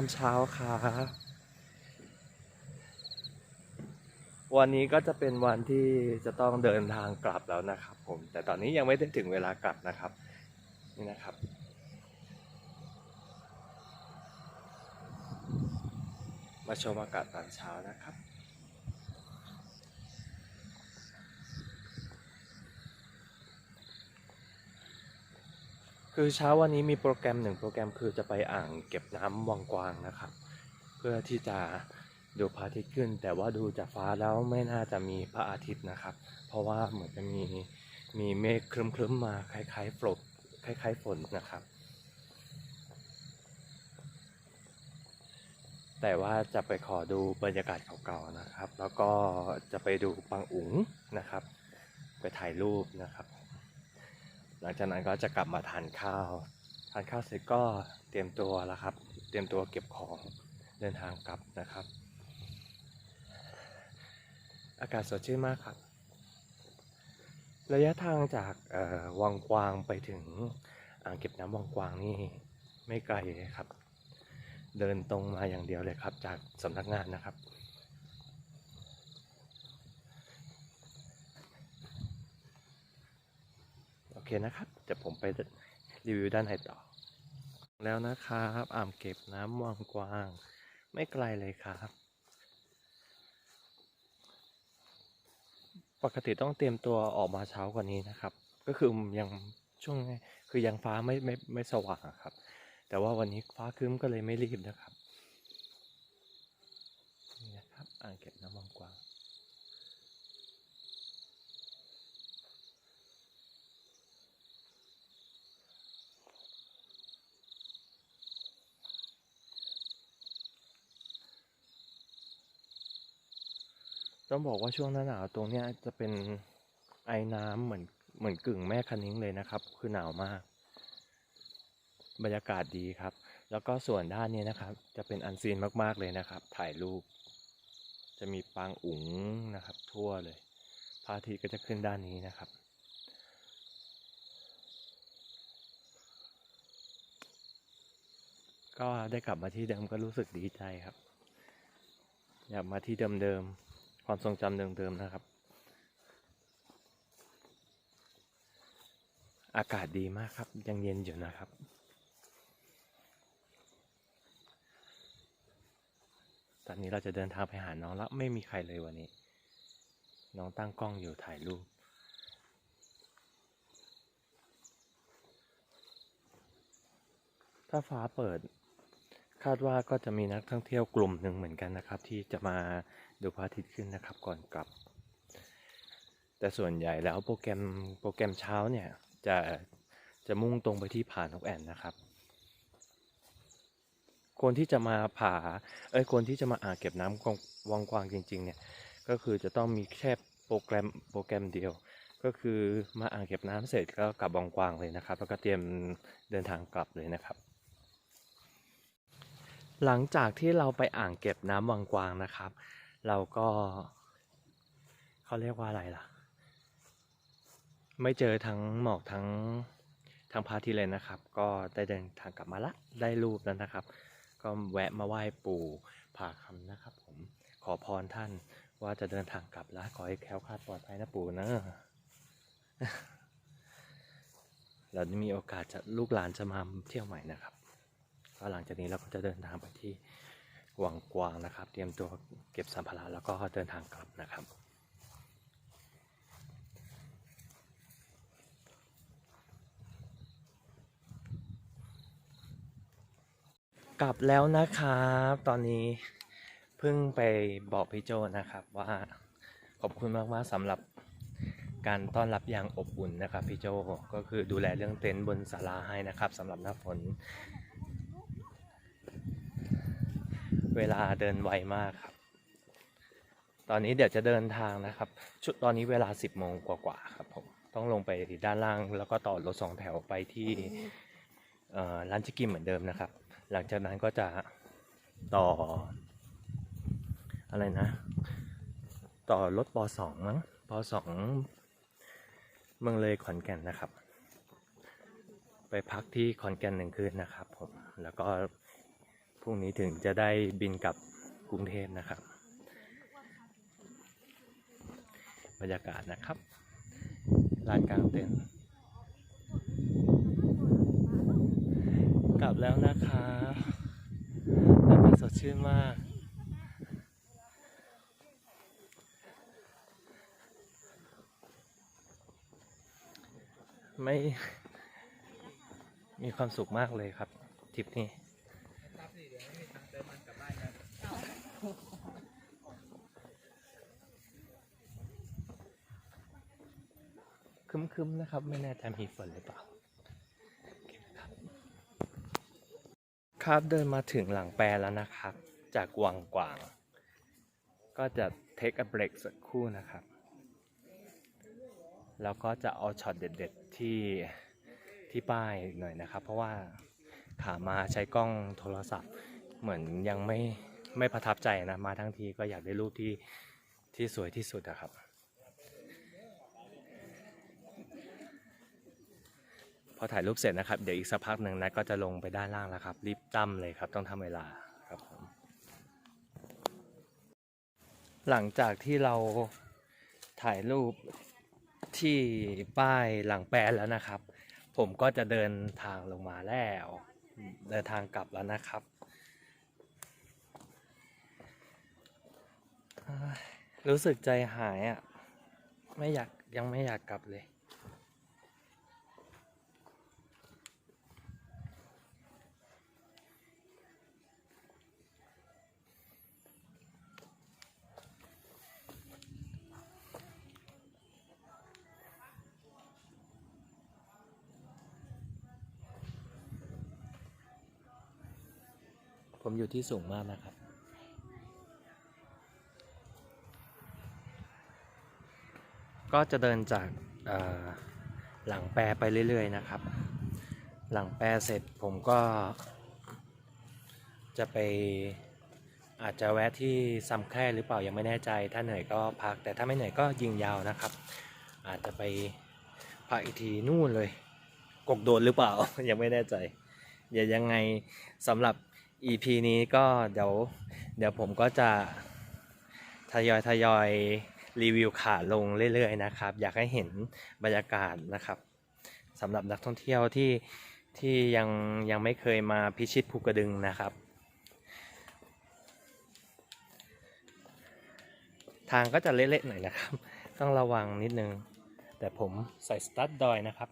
อร์นิ่งยามเช้าครับวันนี้ก็จะเป็นวันที่จะต้องเดินทางกลับแล้วนะครับ ผม แต่ตอนนี้ยังไม่ได้ถึงเวลากลับนะครับ นี่นะครับมาชมอากาศตอนเช้านะครับ คือเช้าวันนี้มีโปรแกรมหนึ่งโปรแกรมคือจะไปอ่างเก็บน้ำวังกวางนะครับ เพื่อที่จะดูพระอาทิตย์ขึ้น แต่ว่าดูจากฟ้าแล้วไม่น่าจะมีพระอาทิตย์นะครับ เพราะว่าเหมือนจะมีมีเมฆครึ้มๆมาคล้ายๆฝนคล้าย ๆฝนนะครับ แต่ว่าจะไปขอดูบรรยากาศเก่าๆนะครับ แล้วก็จะไปดูปังอุ๋งนะครับ ไปถ่ายรูปนะครับ หลังจากนั้นก็จะกลับมาทานข้าว ทานข้าวเสร็จก็เตรียมตัวแล้วครับ เตรียมตัวเก็บของเดินทางกลับนะครับ อากาศสดชื่นมากครับ ระยะทางจากวังกวางไปถึงอ่างเก็บน้ำวังกวางนี่ไม่ไกลเลยครับ เดินตรงมาอย่างเดียวเลยครับ จากสำนักงานนะครับ โอ เคนะครับเดี๋ยวผมไปรีวิวด้านในต่อ แล้วนะครับอ่างเก็บน้ำวังกวาง ไม่ไกลเลยครับ ปกติต้องเตรียมตัวออกมาเช้ากว่านี้นะครับ ก็คือยังช่วงคือยังฟ้าไม่ไม่ไม่สว่างครับ แต่ว่าวันนี้ฟ้าครึ้มก็เลยไม่รีบนะครับนี่นะครับอ่างเก็บน้ำวังกวาง ต้องบอกว่าช่วงหน้าหนาวตรงเนี้ยจะเป็นไอน้ำเหมือนเหมือนกึ่งแม่คะนิ้งเลยนะครับ คือหนาวมาก บรรยากาศดีครับ แล้วก็ส่วนด้านนี้นะครับ จะเป็นอันซีนมากๆเลยนะครับ ถ่ายรูป จะมีปางอุ๋งนะครับ ทั่วเลยพระอาทิตย์ก็จะขึ้นด้านนี้นะครับก็ได้กลับมาที่เดิมก็รู้สึกดีใจครับ อยากมาที่เดิมๆ ความทรงจำเดิมๆนะครับ อากาศดีมากครับ ยังเย็นอยู่นะครับ ตอนนี้เราจะเดินทางไปหาน้องแล้ว ไม่มีใครเลยวันนี้ น้องตั้งกล้องอยู่ถ่ายรูปถ้าฟ้าเปิด คาดว่าก็จะมีนักท่องเที่ยวกลุ่มหนึ่งเหมือนกันนะครับ ที่จะมาดูพระอาทิตย์ขึ้นนะครับก่อนกลับ แต่ส่วนใหญ่แล้วโปรแกรมโปรแกรมเช้าเนี่ยจะจะมุ่งตรงไปที่ผานกแอ่นนะครับ คนที่จะมาผาเอ้ยคนที่จะมาอ่างเก็บน้ำกองวังกวางจริงๆเนี่ยก็คือจะต้องมีแค่โปรแกรมโปรแกรมเดียว ก็คือมาอ่างเก็บน้ำเสร็จก็กลับวังกวางเลยนะครับ แล้วก็เตรียมเดินทางกลับเลยนะครับ หลังจากที่เราไปอ่างเก็บน้ำวังกวางนะครับ เราก็เขาเรียกว่าอะไรล่ะ ไม่เจอทั้งหมอกทั้งทั้งพระอาทิตย์เลยนะครับ ก็ได้เดินทางกลับมาละได้รูปแล้วนะครับ ก็แวะมาไหว้ปู่ผ่าคำนะครับ ผมขอพรท่านว่าจะเดินทางกลับแล้วขอให้แคล้วคลาดปลอดภัยนะปู่นะเราจะมีโอกาสจะลูกหลานจะมาเที่ยวใหม่นะครับ ก็หลังจากนี้เราก็จะเดินทางไปที่วังกวางนะครับ เตรียมตัวเก็บสัมภาระแล้วก็เดินทางกลับนะครับกลับแล้วนะครับ ตอนนี้เพิ่งไปบอกพี่โจนะครับว่าขอบคุณมากๆสำหรับการต้อนรับอย่างอบอุ่นนะครับพี่โจก็คือดูแลเรื่องเต็นท์บนศาลาให้นะครับสำหรับหน้าฝน เวลาเดินไวมากครับ ตอนนี้เดี๋ยวจะเดินทางนะครับ ชุดตอนนี้เวลา 10โมงกว่าๆครับผมต้องลงไปด้านล่าง แล้วก็ต่อรถสองแถวไปที่ร้านจิกิมเหมือนเดิมนะครับ หลังจากนั้นก็จะต่อ อะไรนะ ต่อรถปสองมั้งปสองเมืองเลยขอนแก่นนะครับ ไปพักที่ขอนแก่นหนึ่งคืนนะครับผมแล้วก็ รุ่งรุ่งนี้ถึงจะได้บินกลับกรุงเทพนะครับ บรรยากาศนะครับลานกลางเต็นท์กลับแล้วนะคะอากาศสดชื่นมาก ไม่มีความสุขมากเลยครับทริปนี้ คึมๆนะครับ ไม่แน่ใจมีฝนหรือเปล่า ครับเดินมาถึงหลังแปรแล้วนะครับ จากวังกวาง ก็จะเทค a เบรกสักครู่นะครับ แล้วก็จะเอาช็อตเด็ดๆที่ที่ป้ายหน่อยนะครับ เพราะว่าขามาใช้กล้องโทรศัพท์ เหมือนยังไม่ไม่ประทับใจนะ มาทั้งทีก็อยากได้รูปที่ที่สวยที่สุดอะครับพอถ่ายรูปเสร็จนะครับ เดี๋ยวอีกสักพักหนึ่งนะก็จะลงไปด้านล่างแล้วครับ รีบตั้มเลยครับ ต้องทำเวลาครับผมหลังจากที่เราถ่ายรูปที่ป้ายหลังแปรแล้วนะครับ ผมก็จะเดินทางลงมาแล้ว เดินทางกลับแล้วนะครับเอ้ย รู้สึกใจหายอะ ไม่อยากยังไม่อยากกลับเลย ผมอยู่ที่สูงมากนะครับ ก็จะเดินจากหลังแปรไปเรื่อยๆนะครับ หลังแปรเสร็จผมก็ จะไปอาจจะแวะที่ซัมแค่หรือเปล่ายังไม่แน่ใจ ถ้าเหนื่อยก็พัก แต่ถ้าไม่เหนื่อยก็ยิงยาวนะครับ อาจจะไปพักอีกทีนู่นเลย กกโดนหรือเปล่า ยังไม่แน่ใจเดี๋ยวยังไงสำหรับ EP นี้ก็เดี๋ยวเดี๋ยวผมก็จะทยอยทยอย รีวิวขาลงเรื่อยๆนะครับ อยากให้เห็นบรรยากาศนะครับสำหรับนักท่องเที่ยวที่ที่ยังยังไม่เคยมาพิชิตภูกระดึงนะครับ ทางก็จะเละๆหน่อยนะครับ ต้องระวังนิดนึง แต่ผมใส่สตั๊ดดอยนะครับ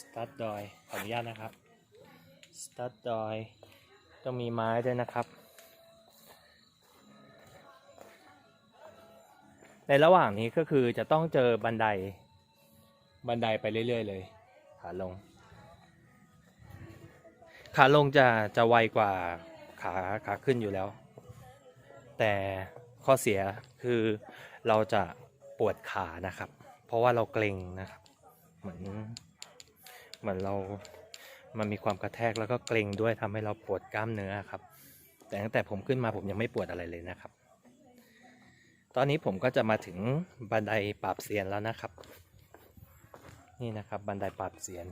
สตั๊ดดอยขออนุญาตนะครับสตั๊ดดอยต้องมีไม้ด้วยนะครับ ในระหว่างนี้ก็คือจะต้องเจอบันได บันไดไปเรื่อย ๆ เลยขาลง ขาลงจะจะไวกว่าขาขาขึ้นอยู่แล้ว แต่ข้อเสียคือเราจะปวดขานะครับ เพราะว่าเราเกร็งนะครับ เหมือนเหมือนเรา มันมีความกระแทกแล้วก็เกร็งด้วยทำให้เราปวดกล้ามเนื้อครับ แต่ตั้งแต่ผมขึ้นมาผมยังไม่ปวดอะไรเลยนะครับ ตอนนี้ผมก็จะมาถึงบันไดปราบเซียนแล้วนะครับ นี่นะครับบันไดปราบเซียน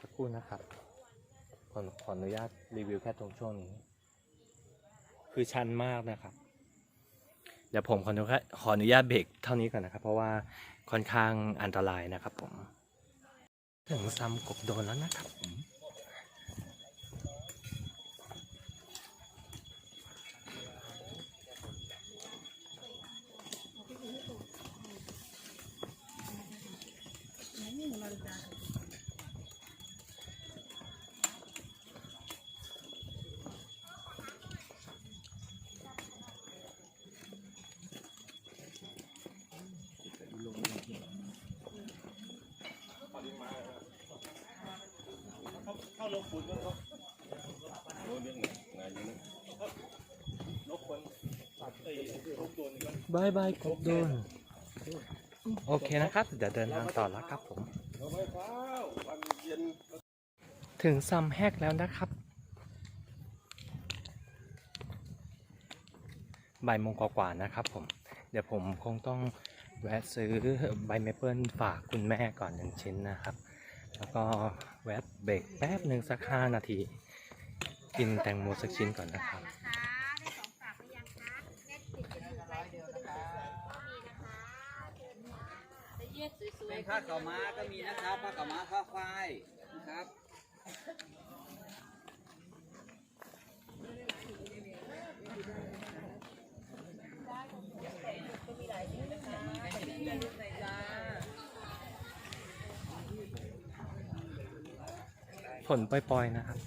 สักครู่นะครับขอขออนุญาตรีวิวแค่ตรงช่วงนี้ คือชันมากนะครับ เดี๋ยวผมขออนุญาตขออนุญาตเบรกเท่านี้ก่อนนะครับ เพราะว่าค่อนข้างอันตรายนะครับผม ถึงซ้ำกบโดนแล้วนะครับผม บายบายกบโดนโอเคนะครับเดี๋ยวเดินทางต่อแล้วครับผม ถึงซัมแฮกแล้วนะครับบ่ายโมงกว่าๆนะครับผม เดี๋ยวผมคงต้องแวะซื้อใบเมเปิลฝากคุณแม่ก่อนหนึ่งชิ้นนะครับ แล้วก็ แวะเบรกแป๊บหนึ่งสักห้านาที กินแตงโมสักชิ้นก่อนนะครับนะคะได้ของฝากหรือยังคะแม่ติดจมูกไว้คือดึงสวยๆก็มีนะคะเชิญค่ะได้ยืดสวยเป็นๆผ้าขาวม้าก็มีนะครับผ้าขาวม้าผ้าฝ้ายนะครับ ผลปล่อยๆนะครับ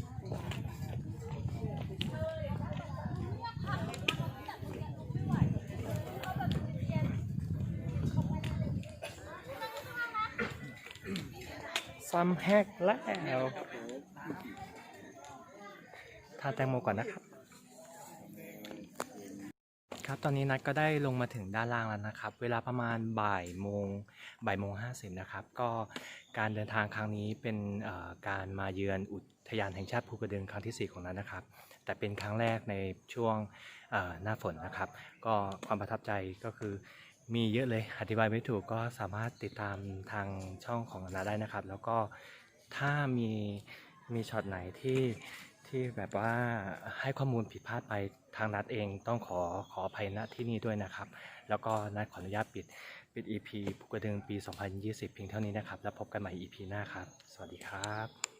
ซ้ำแฮกแล้ว ทานแตงโมก่อนนะครับ ครับตอนนี้นัดก็ได้ลงมาถึงด้านล่างแล้วนะครับ เวลาประมาณบ่ายโมงบ่ายโมงห้าสิบนะครับ ก็การเดินทางครั้งนี้เป็นการมาเยือนอุทยานแห่งชาติภูกระดึงครั้งที่ 4 ของนัดนะครับ แต่เป็นครั้งแรกในช่วงหน้าฝนนะครับ ก็ความประทับใจก็คือมีเยอะเลยอธิบายไม่ถูกก็สามารถติดตามทางช่องของนัดได้นะครับ แล้วก็ถ้ามีมีช็อตไหนที่ที่แบบว่าให้ข้อมูลผิดพลาดไป ทางนัดเองต้องขอขออภัยณที่นี่ด้วยนะครับ แล้วก็นัดขออนุญาตปิดปิด EP ภูกระดึงปี 2020 เพียงเท่านี้นะครับ แล้วพบกันใหม่ EP หน้าครับ สวัสดีครับ